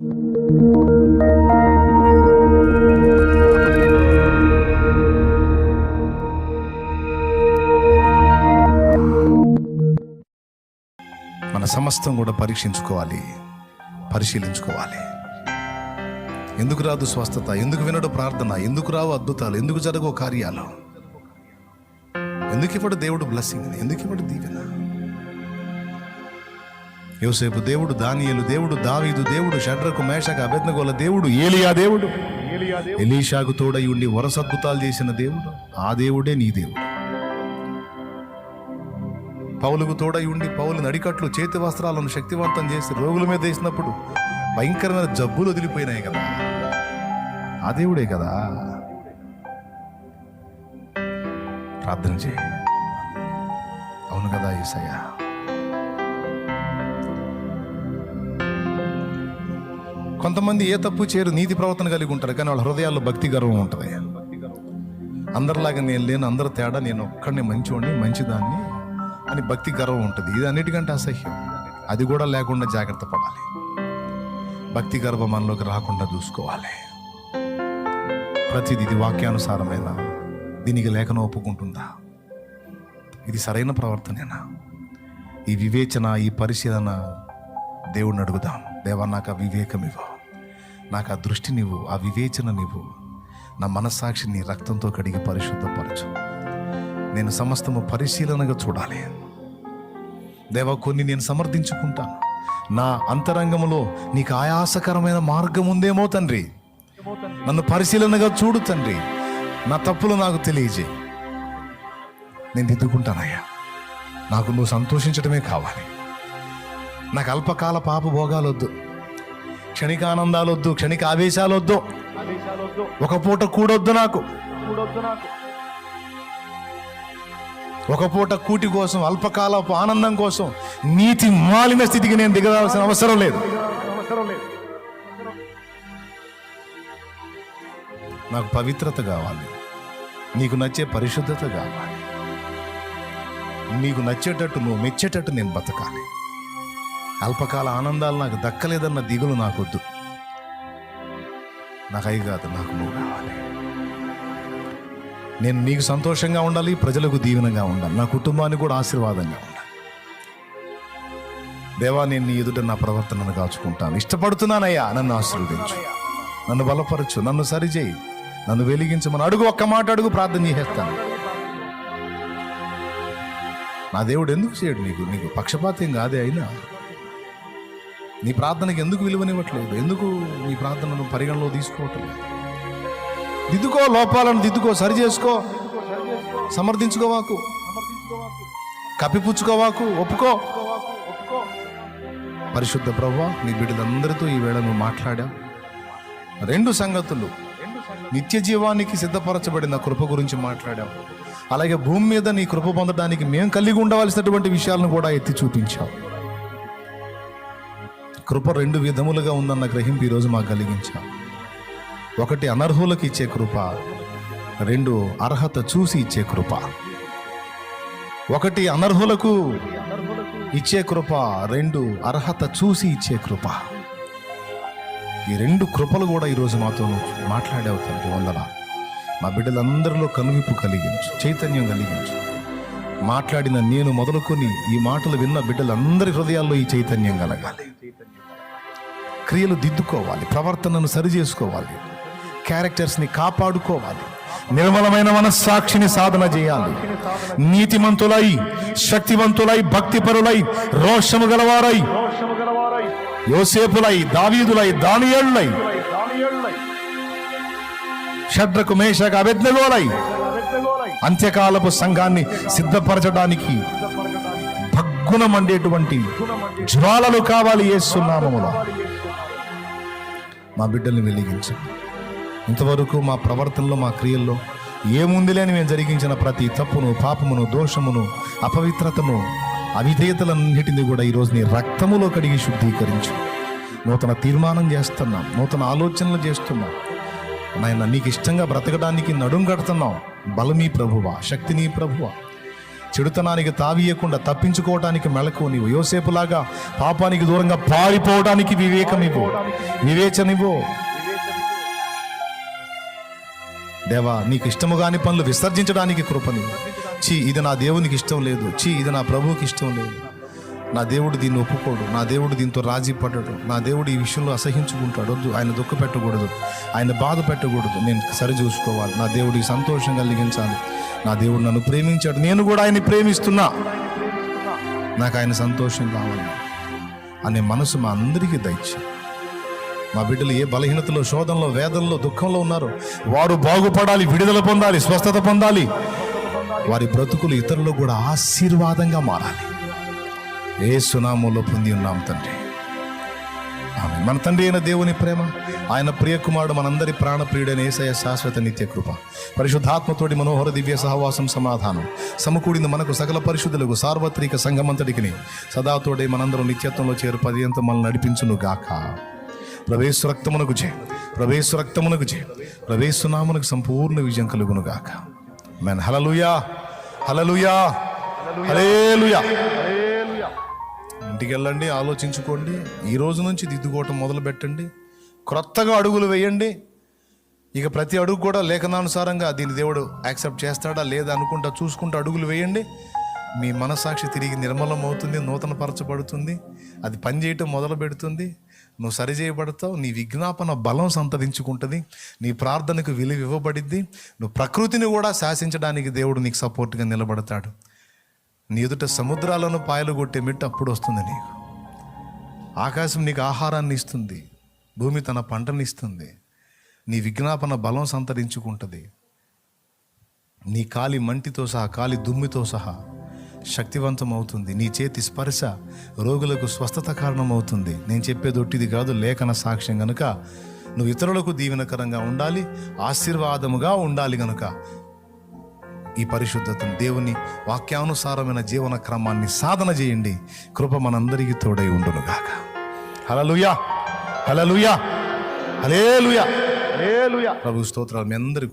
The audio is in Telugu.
మన సమస్తం కూడా పరీక్షించుకోవాలి పరిశీలించుకోవాలి. ఎందుకు రాదు స్వస్థత? ఎందుకు వినడు ప్రార్థన? ఎందుకు రావు అద్భుతాలు? ఎందుకు జరగవు కార్యాలు? ఎందుకు ఇవ్వడు దేవుడు బ్లెస్సింగ్ ఎందుకు ఇవ్వడు దీవెన? యోసేపు దేవుడు దానియలు దేవుడు దావీదు దేవుడు షడ్రకు మేషకు అభెజ్ఞగోల దేవుడు ఏలియా దేవుడు. ఎలీషాకు తోడై ఉండి వరసద్భుతాలు చేసిన దేవుడు ఆ దేవుడే నీ దేవుడు. పౌలుకు తోడై ఉండి పౌలు నడికట్లు చేతి వస్త్రాలను శక్తివంతం చేసి రోగుల మీద వేసినప్పుడు భయంకరమైన జబ్బులు వదిలిపోయినాయి కదా. ఆ దేవుడే కదా. ప్రార్థన చేయి. అవును కదా ఈసయ్యా కొంతమంది ఏ తప్పు చేయరు నీతి ప్రవర్తన కలిగి ఉంటారు కానీ వాళ్ళ హృదయాల్లో భక్తి గర్వం ఉంటుంది. అందరిలాగా నేను లేను అందరు తేడా నేను ఒక్కడిని మంచివాడిని మంచిదాన్ని అని భక్తి గర్వం ఉంటుంది. ఇది అన్నిటికంటే అసహ్యం. అది కూడా లేకుండా జాగ్రత్త పడాలి. భక్తి గర్వం మనలోకి రాకుండా చూసుకోవాలి. ప్రతిది ఇది వాక్యానుసారమైన? దీనికి లేఖనం ఒప్పుకుంటుందా? ఇది సరైన ప్రవర్తనేనా? ఈ వివేచన ఈ పరిశీలన దేవుడిని అడుగుదాం. దేవా నాకు ఆ వివేకం ఇవ్వ నాకు ఆ దృష్టి నీవు ఆ వివేచన నీవు. నా మనస్సాక్షి నీ రక్తంతో కడిగి పరిశుద్ధపరచు. నేను సమస్తము పరిశీలనగా చూడాలి. దేవా కొన్ని నేను సమర్థించుకుంటాను. నా అంతరంగములో నీకు ఆయాసకరమైన మార్గం ఉందేమో తండ్రి. నన్ను పరిశీలనగా చూడు తండ్రి. నా తప్పులు నాకు తెలియజేయి. నేను దిద్దుకుంటానయ్యా. నాకు నువ్వు సంతోషించడమే కావాలి. నాకు అల్పకాల పాప భోగాలొద్దు. క్షణిక ఆనందాలు వద్దు క్షణిక ఆవేశాలొద్దు ఒక పూట కూడొద్దు నాకు. ఒక పూట కూటి కోసం అల్పకాలపు ఆనందం కోసం నీతి మాలిన స్థితికి నేను దిగదాల్సిన అవసరం లేదు. నాకు పవిత్రత కావాలి. నీకు నచ్చే పరిశుద్ధత కావాలి. నీకు నచ్చేటట్టు నువ్వు మెచ్చేటట్టు నేను బతకాలి. అల్పకాల ఆనందాలు నాకు దక్కలేదన్న దిగులు నాకొద్దు. నాకు అయి కాదు నాకు నువ్వు కావాలి. నేను నీకు సంతోషంగా ఉండాలి ప్రజలకు దీవెనగా ఉండాలి. నా కుటుంబానికి కూడా ఆశీర్వాదంగా ఉండాలి. దేవా నేను నీ ఎదుట నా ప్రవర్తనను కాచుకుంటాను ఇష్టపడుతున్నానయ్యా నన్ను ఆశీర్వదించు. నన్ను బలపరచు నన్ను సరిచేయి. నన్ను వెలిగించమని అడుగు ఒక్క మాట అడుగు ప్రార్థన చేసేస్తాను నా దేవుడు ఎందుకు చేయడు నీకు? నీకు పక్షపాతం కాదే అయినా నీ ప్రార్థనకి ఎందుకు విలువనివ్వట్లేదు? ఎందుకు నీ ప్రార్థనను పరిగణలో తీసుకోవటం లేదు? దిద్దుకో లోపాలను దిద్దుకో సరి చేసుకో. సమర్థించుకోవాకు కప్పిపుచ్చుకోవాకు ఒప్పుకో. పరిశుద్ధ ప్రభు నీ బిడ్డలందరితో ఈ వేళ నువ్వు మాట్లాడా? రెండు సంగతులు. నిత్య జీవానికి సిద్ధపరచబడిన కృప గురించి మాట్లాడావు. అలాగే భూమి మీద నీ కృప పొందడానికి మేము కలిగి ఉండవలసినటువంటి విషయాలను కూడా ఎత్తి చూపించావు. కృప రెండు విధములుగా ఉందన్న గ్రహింపు ఈరోజు మాకు కలిగించాం. ఒకటి అనర్హులకు ఇచ్చే కృప రెండు అర్హత చూసి ఇచ్చే కృప. ఒకటి అనర్హులకు ఇచ్చే కృప రెండు అర్హత చూసి ఇచ్చే కృప. ఈ రెండు కృపలు కూడా ఈరోజు మాతో మాట్లాడేవు తండ్రి వందల. మా బిడ్డలందరిలో కనువిప్పు కలిగించు చైతన్యం కలిగించు. మాట్లాడిన నేను మొదలుకొని ఈ మాటలు విన్న బిడ్డలందరి హృదయాల్లో ఈ చైతన్యం కలగాలి. క్రియలు దిద్దుకోవాలి ప్రవర్తనను సరి చేసుకోవాలి క్యారెక్టర్స్ని కాపాడుకోవాలి నిర్మలమైన మనస్సాక్షిని సాధన చేయాలి. నీతిమంతులై శక్తివంతులై భక్తిపరులై రోషము గలవారై యోసేపులై దావీదులై దానియేళ్ళై షడ్రకు మేషకు అభిజ్ఞలోలై అంత్యకాలపు సంఘాన్ని సిద్ధపరచడానికి భగ్గున మండేటువంటి జ్వాలలు కావాలి ఏసునామములో మా బిడ్డల్ని వెలిగించండి. ఇంతవరకు మా ప్రవర్తనలో మా క్రియల్లో ఏముందిలే అని మేము జరిగించిన ప్రతి తప్పును పాపమును దోషమును అపవిత్రతను అవిధేయతలన్నిటిని కూడా ఈరోజు నీ రక్తములో కడిగి శుద్ధీకరించు. నూతన తీర్మానం చేస్తున్నాం నూతన ఆలోచనలు చేస్తున్నాం. నాయన నీకు ఇష్టంగా బ్రతకడానికి నడుం కడుతున్నాం. బలమీ ప్రభువ శక్తిని ప్రభువా. చెడుతనానికి తావీయకుండా తప్పించుకోవటానికి మెలకు నీవు. యోసేపులాగా పాపానికి దూరంగా పారిపోవడానికి వివేకం ఇవ్వు వివేచన ఇవ్వు దేవా నీకు ఇష్టము కాని పనులు విసర్జించడానికి కృపని చీ ఇది నా దేవునికి ఇష్టం లేదు. చీ ఇది నా ప్రభువుకి ఇష్టం లేదు. నా దేవుడు దీన్ని ఒప్పుకోడు నా దేవుడు దీంతో రాజీ పడ్డాడు నా దేవుడు ఈ విషయంలో అసహించుకుంటాడు వద్దు ఆయన దుఃఖ పెట్టకూడదు ఆయన బాధ పెట్టకూడదు నేను సరి చూసుకోవాలి నా దేవుడికి సంతోషం కలిగించాలి నా దేవుడు నన్ను ప్రేమించాడు నేను కూడా ఆయన్ని ప్రేమిస్తున్నా నాకు ఆయన సంతోషం కావాలి అనే మనసు మా అందరికీ దయచే మా బిడ్డలు ఏ బలహీనతలో శోధనలో వేదనలో దుఃఖంలో ఉన్నారు వారు బాగుపడాలి విడుదల పొందాలి స్వస్థత పొందాలి వారి బ్రతుకులు ఇతరులకు కూడా ఆశీర్వాదంగా మారాలి. ఏ సునామంలో పొంది ఉన్నాం తండ్రి. ఆమె మన తండ్రి అయిన దేవుని ప్రేమ ఆయన ప్రియకుమారుడు మనందరి ప్రాణప్రియుడైన ఏసయ శాశ్వత నిత్య కృప పరిశుద్ధాత్మతోటి మనోహర దివ్య సహవాసం సమాధానం సమకూడింది మనకు సకల పరిశుద్ధులకు సార్వత్రిక సంఘమంతటికి సదాతోడే మనందరం నిత్యత్వంలో చేరు పర్యంతం మనల్ని నడిపించును గాక ప్రవేశ రక్తమునకు చే ప్రవేశ రక్తమునకు చే ప్రవేశనామునకు సంపూర్ణ విజయం కలుగును గాక మెన్ హలలుయా హలలుయా హలేలుయా ఇంటికి వెళ్ళండి ఆలోచించుకోండి ఈ రోజు నుంచి దిద్దుకోవటం మొదలు పెట్టండి క్రొత్తగా అడుగులు వేయండి. ఇక ప్రతి అడుగు కూడా లేఖనానుసారంగా దీన్ని దేవుడు యాక్సెప్ట్ చేస్తాడా లేదా అనుకుంటా చూసుకుంటూ అడుగులు వేయండి. మీ మనసాక్షి తిరిగి నిర్మలం అవుతుంది నూతన పరచబడుతుంది అది పనిచేయటం మొదలు పెడుతుంది నువ్వు సరిచేయబడతావు నీ విజ్ఞాపన బలం సంతరించుకుంటుంది నీ ప్రార్థనకు విలువ ఇవ్వబడిద్ది నువ్వు ప్రకృతిని కూడా శాసించడానికి దేవుడు నీకు సపోర్ట్గా నిలబడతాడు. నీ ఎదుట సముద్రాలను పాయలు కొట్టే మిట్టు అప్పుడు వస్తుంది నీకు. ఆకాశం నీకు ఆహారాన్ని ఇస్తుంది భూమి తన పంటని ఇస్తుంది నీ విజ్ఞాపన బలం సంతరించుకుంటుంది. నీ కాలి మంటితో సహా కాలి దుమ్మితో సహా శక్తివంతం అవుతుంది నీ చేతి స్పర్శ రోగులకు స్వస్థత కారణం అవుతుంది నేను చెప్పేది ఒట్టిది కాదు లేఖన సాక్ష్యం గనుక నువ్వు ఇతరులకు దీవెనకరంగా ఉండాలి ఆశీర్వాదముగా ఉండాలి గనుక. ఈ పరిశుద్ధతను దేవుని వాక్యానుసారమైన జీవన క్రమాన్ని సాధన చేయండి. కృప మనందరికీ తోడై ఉండునుగాక. హలలుయా హలలుయా హలే లుయా ప్రభు స్తోత్రాలు మీ అందరికీ